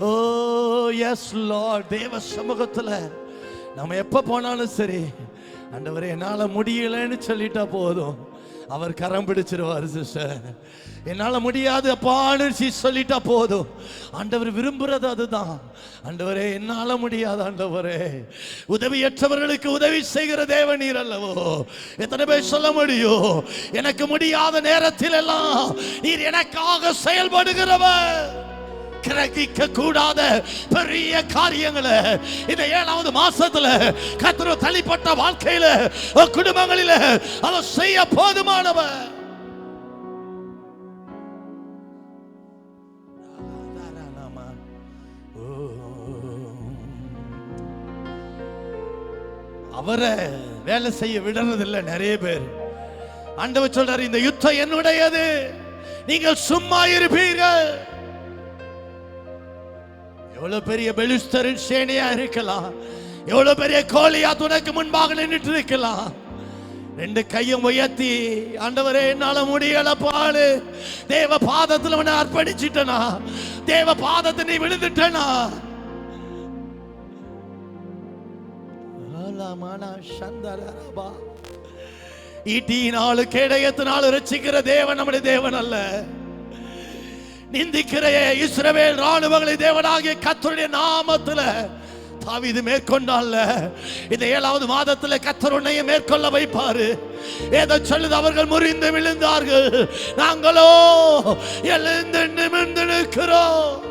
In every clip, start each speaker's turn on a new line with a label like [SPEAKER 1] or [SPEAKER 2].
[SPEAKER 1] ஓ S Lord தேவ சமூகத்துல நம்ம எப்ப போனாலும் சரி அந்தவரை என்னால முடியலன்னு சொல்லிட்டா போதும். அவர் கரம் பிடிச்சிருவார் சிஸ்டர் என்னால் முடியாது அப்பான்னு சொல்லிட்டா போதும். ஆண்டவர் விரும்புறது அதுதான். ஆண்டவரே என்னால் முடியாது ஆண்டவரே. உதவியற்றவர்களுக்கு உதவி செய்கிற தேவ நீர் அல்லவோ? எத்தனை பேர் சொல்ல முடியும்? எனக்கு முடியாத நேரத்தில் எல்லாம் நீர் எனக்காக செயல்படுகிறவர். கிரகிக்க கூடாத பெரிய காரியங்களை இந்த ஏழாவது மாசத்துல கத்திர தனிப்பட்ட வாழ்க்கையில உன் குடும்பங்களில அதை செய்ய போதுமானவர். அவரை வேலை செய்ய விடுறதில்லை நிறைய பேர். ஆண்டவர் சொல்றாரு இந்த யுத்தம் என்னுடையது. நீங்கள் சும்மா இருப்பீர்கள். எவ்வளவு பெரிய பெலிஸ்தரின் சேனையா இருக்கலாம். எவ்வளவு பெரிய கோழியா துணக்கு முன்பாக நின்றுட்டு இருக்கலாம் ரெண்டு கையும் உயர்த்தி ஆண்டவரே என்னால முடியல பாடு தேவ பாதத்துல உன்னை அர்ப்பணிச்சிட்டனா? தேவ பாதத்தை நீ விழுந்துட்டனா? ஈட்டியினாலும் கேடயத்தினாலும் ரட்சிக்கிற தேவன் நம்முடைய தேவன் அல்ல. நிந்திக்கிற இஸ்ரவேல் ராணுவங்களை தேவனாகிய கத்தருடைய நாமத்துல தாவிது மேற்கொண்டால. இந்த ஏழாவது மாதத்துல கத்தர் உன்னைய மேற்கொள்ள வைப்பாரு. ஏதோ சொல்லுது அவர்கள் முறிந்து விழுந்தார்கள். நாங்களோ எழுந்து நிமிர்ந்து நிற்கிறோம்.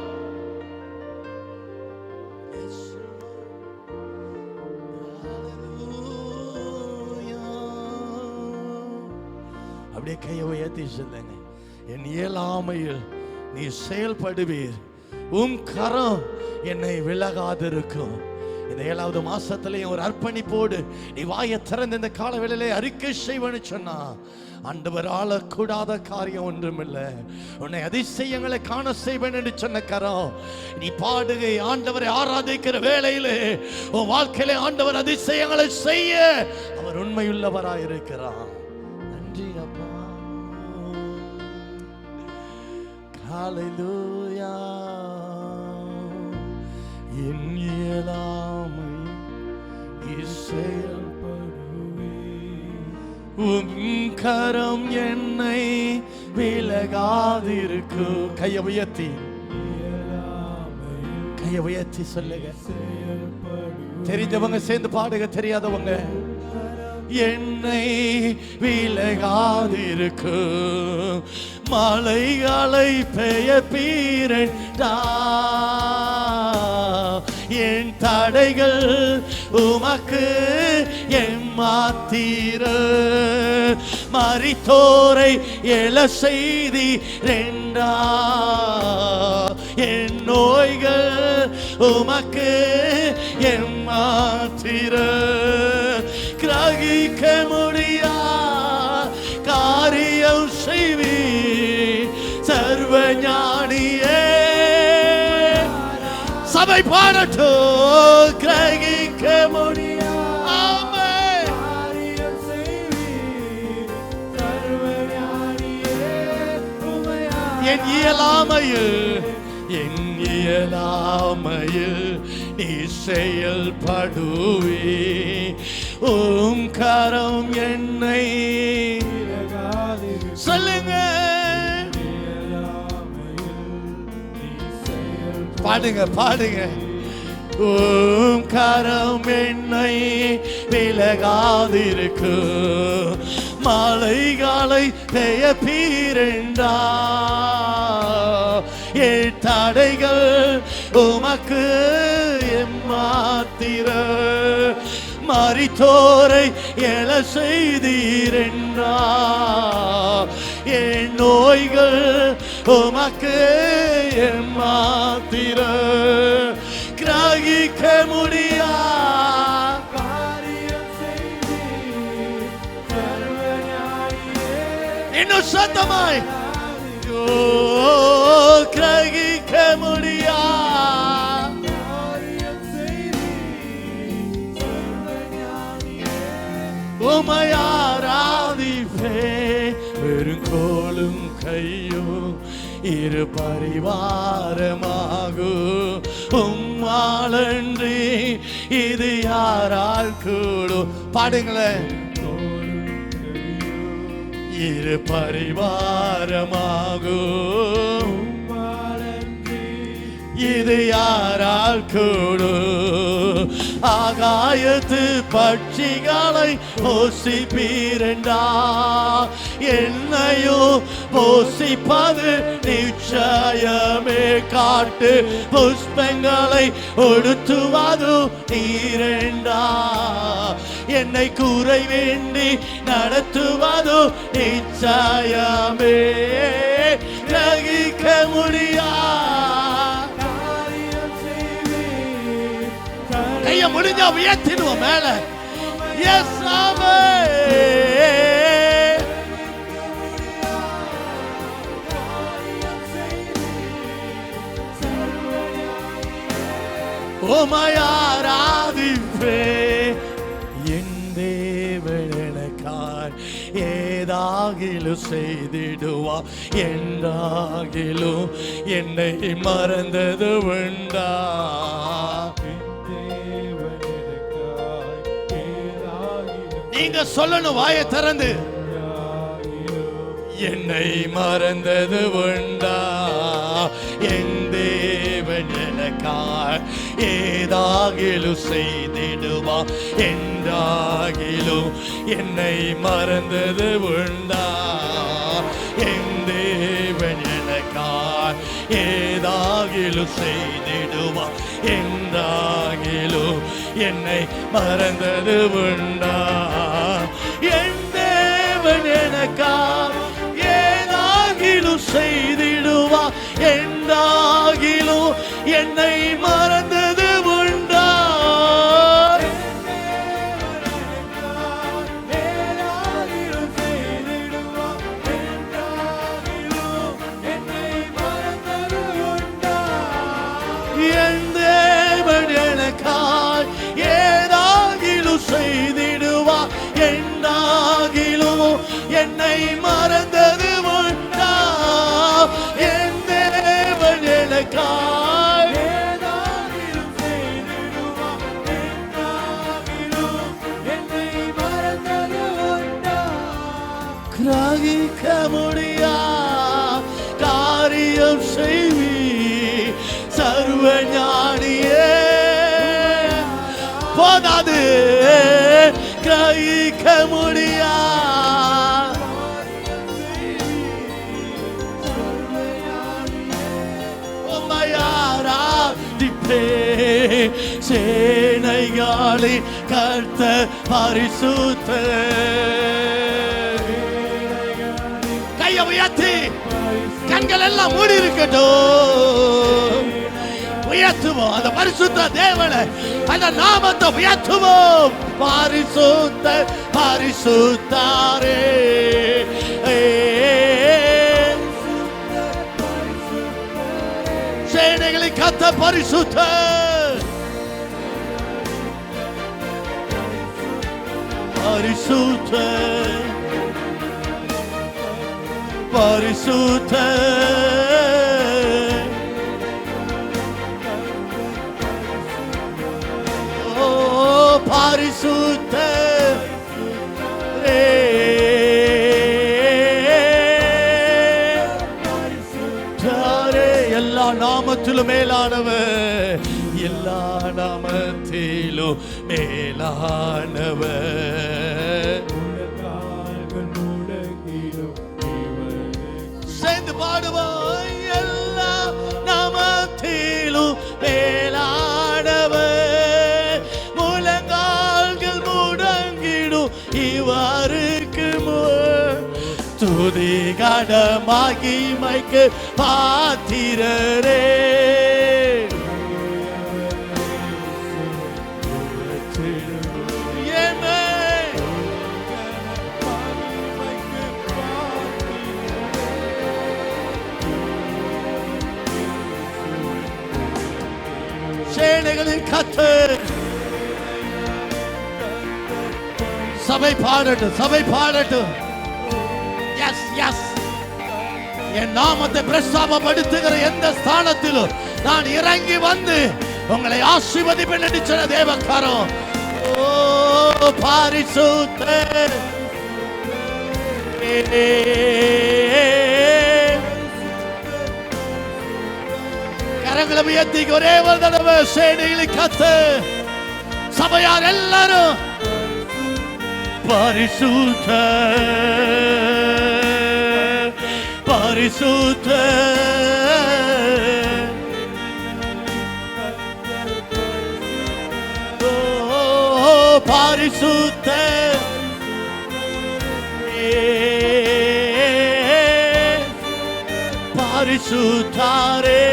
[SPEAKER 1] அப்படியே கையை உயர்த்தி சொல்லுங்க. என் இயலாமையில் நீ செயல்படுவீர். உம் கரம் என்னை விலகாதிருக்கும். இந்த ஏழாவது மாசத்திலேயும் ஒரு அர்ப்பணிப்போடு நீ வாயை திறந்து இந்த கால வேளையிலே அறிக்கை செய்வனு சொன்னா ஆண்டவர் ஆளக்கூடாத காரியம் ஒன்றுமில்லை. உன்னை அதிசயங்களை காண செய்வேன் என்று சொன்ன கரம் நீ பாடுகை ஆண்டவரை ஆராதிக்கிற வேளையிலே உன் வாழ்க்கையிலே ஆண்டவர் அதிசயங்களை செய்ய அவர் உண்மையுள்ளவராய் ஹalleluya என் இயலாமை நீ செயல்படுவே கரம் என்னை விலகாதிருக்கு. கையை உயர்த்தி. கையை உயர்த்தி சொல்லுங்க. தெரிஞ்சவங்க சேர்ந்து பாடுக தெரியாதவங்க. என்னை விலகாதிருக்கு. மலைகளை பெய பீரண்டா என் தடைகள் உமக்கு எம்மாத்தீர மறித்தோரை எழ செய்தி ரெண்டா என் நோய்கள் உமக்கு எம்மாத்திர கிரகிக்க முடியா காரியம் செய்வீர். சர்வ ஞானியே சபை பாடட்டோ கிரகிக்க முடியா. என் இயலாமையில் என் இயலாமையில் நீ செயல்படுவே ஓம் கரம் என்னை. சொல்லுங்க பாடுங்க பாடுங்க. ஓம் கரம் என்னை விலகாதிருக்கு. மாலைகாலை பெய பீரண்டா என் தடைகள் உமக்கு எம்மாத்திர. மறித்தோரை எழ செய்தீரென்றா. என் நோய்கள் உமக்கு மாத்திர கிரகிக்க முடியா? இன்னும் சத்தமாய். ஓ பெருங்கோளும் கையும் இரு பரிவாரமாகும் உம்மாளன்றி இது யாரால் கூடும் பாடுங்களேன் இரு பரிவாரமாகும் இது யாரால் கூடும் ஆகாயத்து பட்சிகளை போசிப்பீரண்டா என்னையோ போசிப்பது நிச்சயமே காட்டு. புஷ்பங்களை ஒடுத்துவது நீரண்டா? என்னை கூரை வேண்டி நடத்துவது நிச்சயமே. கிரகிக்க முடியும். கையை முடிஞ்சா உயர்த்திடுவோம் மேல. எஸ் ஆமே என் தேவன் ஏதாகிலும் செய்திடுவா என்றாகிலும் என்னை மறந்தது உண்டா? நீங்க சொல்லணும் வாயை திறந்து. என்னை மறந்தது உண்டா? என் தேவன் எனக்காய் ஏதாகிலும் செய்திடுவா என்றாகிலும் என்னை மறந்தது உண்டா? ஏதாகிலும் செய்திடுவா என்றாகிலும் என்னை மறந்தது உண்டா? என் தேவன் எனக்காய் ஏதாகிலும் செய்திடுவா? என்றாகிலும் என்னை மறந்தது மறந்தது உண்டா? என் தேவன் எனக்காய். கிரகிக்க முடியா? காரியம் செய்வி. சர்வ ஞானியே போதாது. கிரகிக்க முடியா? கர்த்த பரிசுத்த கையை உயர்த்தி கண்கள் எல்லாம் மூடி இருக்கட்டும். உயர்த்துவோம். அந்த பரிசுத்த தேவனை அந்த நாமத்தை உயர்த்துவோம். பரிசுத்த பரிசுத்தாரே. ஏ. சேனைகளை கத்த பரிசுத்த. பரிசுத்த. பரிசுத்த. ஓ பரிசுத்த. ரே. எல்லா நாமத்திலும் மேலானவர். எல்லா நாமத்திலும் மேலானவர். சேர்ந்து பாடுவோம் எல்லா நாமத்திலும் மேலானவர். முழங்கால்கள் முடங்கிடும் இவருக்கு துதி கடமாகி மைக்கு பாத்திர பாடட்டும் சபை பாடட்டும். எஸ் என் நாமத்தை பிரஸ்தாபப்படுத்துகிற எந்த ஸ்தானத்திலும் நான் இறங்கி வந்து உங்களை ஆசீர்வதிப்பேன் என்று சொன்ன தேவக்காரம் ஓ பாரிசுத்த. கரங்களை உயர்த்தி ஒரே ஒரு தடவை சேனைகளை கத்து. சபையார் எல்லாரும் பரிசுத்த பரிசுத்த ஓ, பரிசுத்த பரிசுத்தாரே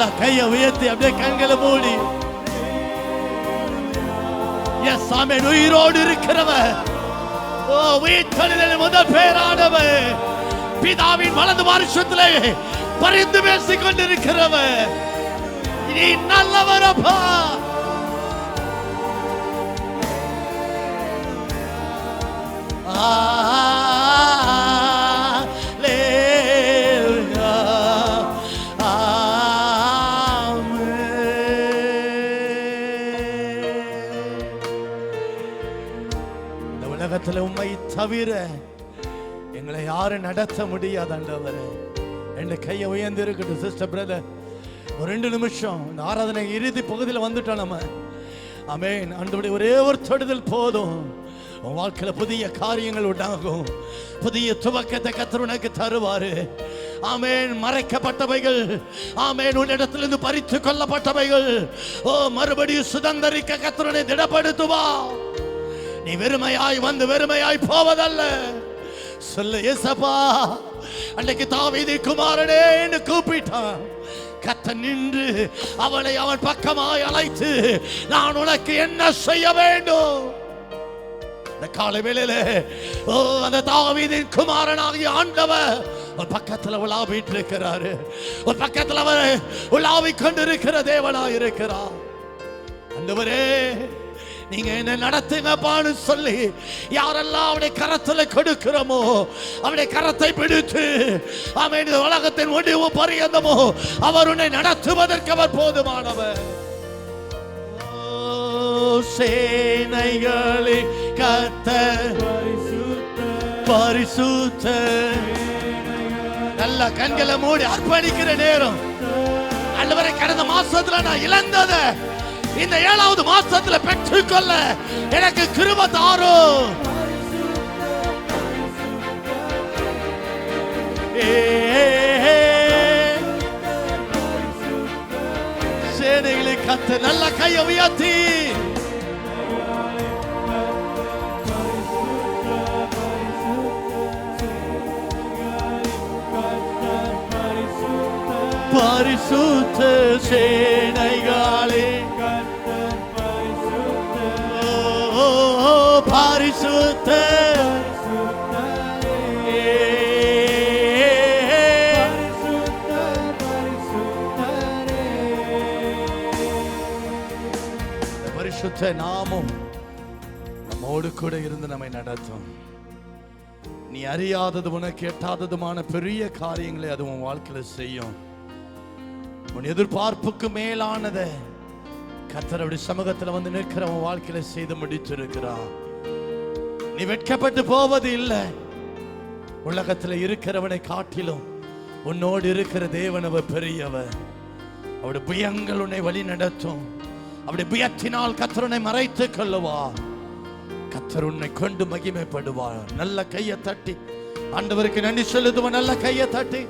[SPEAKER 1] நல்ல கையை உயர்த்தி அப்படியே கண்களை மூடி. எஸ் சாமி உயிரோடு இருக்கிறவர். ஓ உயிர்த்தலில் முதல் பேரானவர். பிதாவின் வலது வருஷத்திலே பரிந்து பேசிக் கொண்டிருக்கிறவர் நீ நல்லவரப்பா Alleluia. தவிர எங்களை யாரும் நடத்த முடியாது ஆண்டவரே ரெண்டு கையை உயர்ந்து இருக்கட்டும் சிஸ்டர் பிரதர் ஒரு ரெண்டு நிமிஷம் இந்த ஆராதனை இறுதி பகுதியில் வந்துட்டோம் நம்ம. அமேன் ஆண்டவருடைய ஒரே ஒரு தொடுதல் போதும். உன் வாழ்க்கையில புதிய காரியங்கள் உண்டாகும். புதிய துவக்கத்தை கத்தர் உனக்கு தருவாரு. ஆமேன் மறைக்கப்பட்டவைகள். ஆமேன் உன்னிடத்திலிருந்து பறித்து கொள்ளப்பட்டவைகள் ஓ மறுபடியும் சுதந்திரிக்க கத்தருனை திடப்படுத்துவா நீ வெறுமையாய் வந்து வெறுமையாய் போவதல்ல. சொல்லு ஏசப்பா அன்னைக்கு தாவீது குமாரனே என்று கூப்பிட்டான். கத்த நின்று அவளை அவன் பக்கமாய் அழைத்து நான் உனக்கு என்ன செய்ய வேண்டும்? இந்த காலை வேளையில ஓ அந்த தாவீதின் குமாரனாகிய ஆண்டவர் ஒரு பக்கத்துல உலாவிட்டு இருக்கிறாரு. ஒரு பக்கத்துல அவர் உலாவிக் கொண்டிருக்கிற தேவனாய் இருக்கிறார். அந்தவரே நீங்க என்ன நடத்துங்கப்பான்னு சொல்லி யாரெல்லாம் அவனுடைய கரத்துல கொடுக்கிறோமோ அவனுடைய கரத்தை பிடித்து அவன் இந்த உலகத்தின் முடிவு பரியந்தமோ அவர் உன்னை நடத்துவதற்கு அவர் போதுமானவர். ஓ, கத்த பரிசுத்த நல்ல கண்களை மூடி அர்ப்பணிக்கிற நேரம். அல்லவரை கடந்த மாசத்துல நான் இழந்ததை இந்த ஏழாவது மாசத்துல பெற்றுக்கொள்ள எனக்கு கிருப தாரும் சேனைகளை கத்து நல்ல கையை உயர்த்தி. பரிசுத்த சே பரிசுத்த நாமும் நம்மோடு கூட இருந்து நம்மை நடத்தும். நீ அறியாதது உனக்கு எட்டாததுமான பெரிய காரியங்களை அது உன் வாழ்க்கையில செய்யும். உன் எதிர்பார்ப்புக்கு மேலானதை கத்தரவுடைய சமூகத்துல வந்து நிற்கிற உன் வாழ்க்கையில செய்து முடித்திருக்கிறார். நீ வெட்கப்பட்டு போவது இல்லை. உலகத்துல இருக்கிறவனை காட்டிலும் உன்னோடு இருக்கிற தேவனவ பெரியவர். அவருடைய புயங்கள் உன்னை வழி நடத்தும் அவருடைய புயத்தினால் கத்தருனை மறைத்து மறைத்துக் கொள்ளுவார். கத்தர் உன்னை கொண்டு மகிமைப்படுவார். நல்ல கையை தட்டி. ஆண்டவருக்கு நன்றி செலுத்துவோம் நல்ல கையை தட்டி.